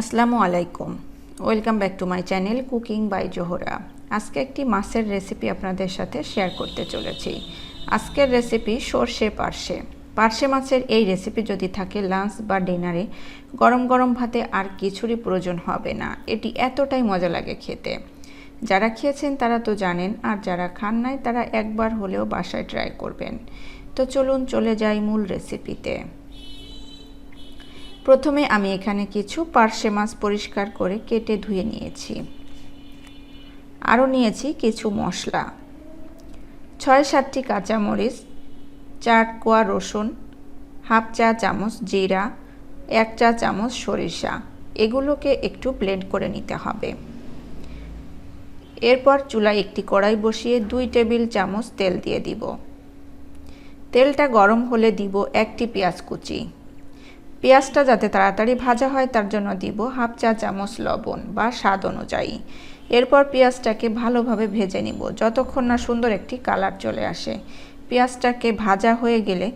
আসসালামু আলাইকুম। Welcome back to my channel cooking by Zohra আজকে একটি মাছের রেসিপি আপনাদের সাথে শেয়ার করতে চলেছি। আজকের রেসিপি সর্ষে পার্শে। পার্শে মাছের এই রেসিপি যদি থাকে লাঞ্চ বা ডিনারে গরম গরম ভাতে আর কিছুরই প্রয়োজন হবে না। এটি এতটাই মজা লাগে খেতে। যারা খেয়েছেন তারা তো জানেন, আর যারা খান নাই তারা একবার হলেও বাসায় ট্রাই করবেন। তো চলুন চলে যাই মূল রেসিপিতে প্রথমে আমি এখানে কিছু পার্শে মাছ পরিষ্কার করে কেটে ধুয়ে নিয়েছি। আরও নিয়েছি কিছু মশলা। ছয় সাতটি কাঁচামরিচ, চার কোয়া রসুন, হাফ চা চামচ জিরা, এক চা চামচ সরিষা। এগুলোকে একটু ব্লেন্ড করে নিতে হবে। এরপর চুলায় একটি কড়াই বসিয়ে দুই টেবিল চামচ তেল দিয়ে দিব। তেলটা গরম হলে দিব একটি পেঁয়াজ কুচি। পেঁয়াজটা যাতে তাড়াতাড়ি ভাজা হয়, তার জন্য দিব হাফ চা চামচ লবণ বা স্বাদ অনুযায়ী। এরপর পেঁয়াজটাকে ভালোভাবে ভেজে নিব, যতক্ষণ না সুন্দর একটি কালার চলে আসে। পেঁয়াজটাকে ভাজা হয়ে গেলে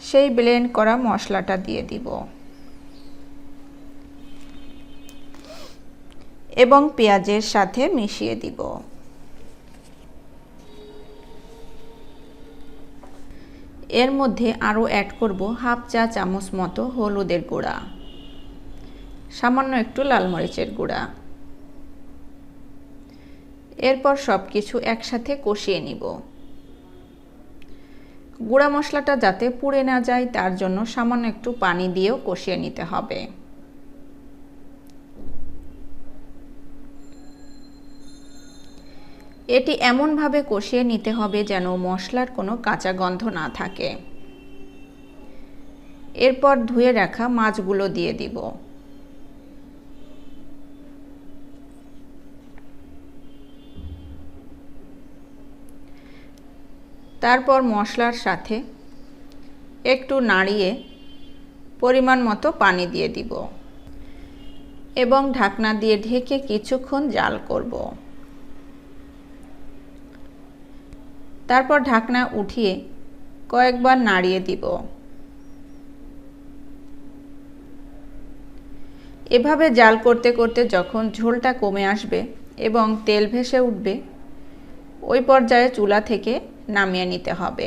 সেই ব্লেন্ড করা মশলাটা দিয়ে দিব। এবং পেঁয়াজের সাথে মিশিয়ে দিব। এর মধ্যে আরও অ্যাড করব হাফ চা চামচ মতো হলুদের গুঁড়া। সামান্য একটু লাল মরিচের গুঁড়া। এরপর সব কিছু একসাথে কষিয়ে নিব। গুঁড়া মশলাটা যাতে পুড়ে না যায়, তার জন্য সামান্য একটু পানি দিয়েও কষিয়ে নিতে হবে। এটি এমনভাবে কষিয়ে নিতে হবে যেন মশলার কোনো কাঁচা গন্ধ না থাকে। এরপর ধুয়ে রাখা মাছগুলো দিয়ে দিব। তারপর মশলার সাথে একটু নাড়িয়ে পরিমাণ মতো পানি দিয়ে দিব এবং ঢাকনা দিয়ে ঢেকে কিছুক্ষণ জাল করব। তারপর ঢাকনা উঠিয়ে কয়েকবার নাড়িয়ে দিব। এভাবে জাল করতে করতে যখন ঝোলটা কমে আসবে এবং তেল ভেসে উঠবে, ওই পর্যায়ে চুলা থেকে নামিয়ে নিতে হবে।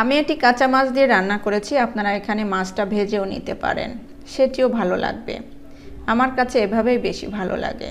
আমি এটি কাঁচা মাছ দিয়ে রান্না করেছি, আপনারা এখানে মাছটা ভেজেও নিতে পারেন, সেটিও ভালো লাগবে। আমার কাছে এভাবেই বেশি ভালো লাগে।